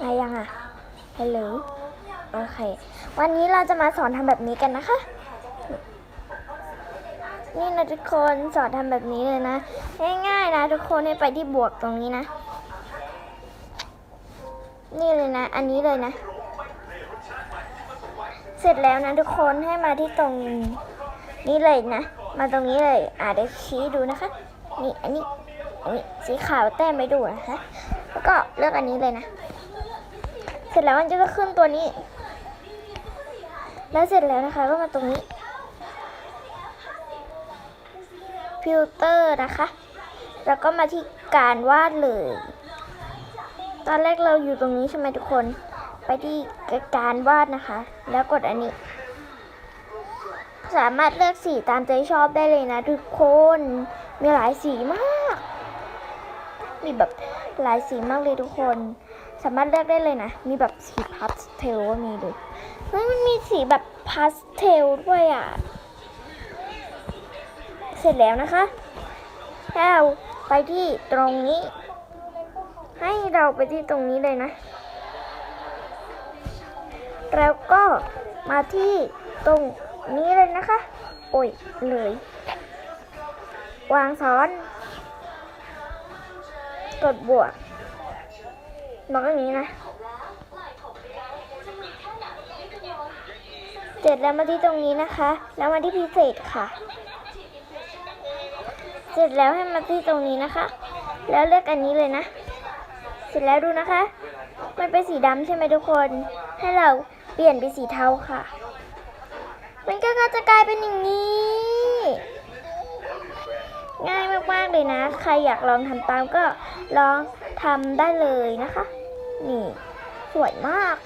มายังอะฮัลโหลโอเค วันนี้เราจะมาสอนทำแบบนี้กันนะคะ นี่นะทุกคนสอนทำแบบนี้เลยนะ ง่ายๆนะทุกคนให้ไปที่บวกตรงนี้นะ นี่เลยนะ อันนี้เลยนะ เสร็จแล้วนะทุกคนให้มาที่ตรงนี้เลยนะ มาตรงนี้เลยอาเดี๋ยวชี้ดูนะคะ นี่อันนี้อันนี้สีขาวแต้มไปดูนะคะ แล้วก็เลือกอันนี้เลยนะ เสร็จแล้วมันจะขึ้นตัวนี้ แล้วเสร็จแล้วนะคะก็มาตรงนี้ฟิลเตอร์นะคะ แล้วก็มาที่การวาดเลย ตอนแรกเราอยู่ตรงนี้ใช่ไหมทุกคน ไปที่การวาดนะคะ แล้วกดอันนี้ สามารถเลือกสีตามใจชอบได้เลยนะทุกคน มีหลายสีมาก มีแบบ หลายสีมากเลยทุกคน สามารถเลือกได้เลยนะ มีแบบสีพาสเทลก็มีดูเฮ้ยมันมีสีแบบพาสเทลด้วยอะ เสร็จแล้วนะคะแล้วไปที่ตรงนี้ ให้เราไปที่ตรงนี้เลยนะ แล้วก็มาที่ตรงนี้เลยนะคะ โอ้ยเลย วางซ้อน กดบวกบอกอย่างนี้นะ เสร็จแล้วมาที่ตรงนี้นะคะ แล้วมาที่พิเศษค่ะ เสร็จแล้วให้มาที่ตรงนี้นะคะ แล้วเลือกอันนี้เลยนะ เสร็จแล้วดูนะคะ มันเป็นสีดำใช่ไหมทุกคน ให้เราเปลี่ยนเป็นสีเทาค่ะ มันก็จะกลายเป็นอย่างนี้ ง่ายมากๆเลย นะ ใครอยากลองทำตามก็ลองทำได้เลยนะคะ นี่ สวยมาก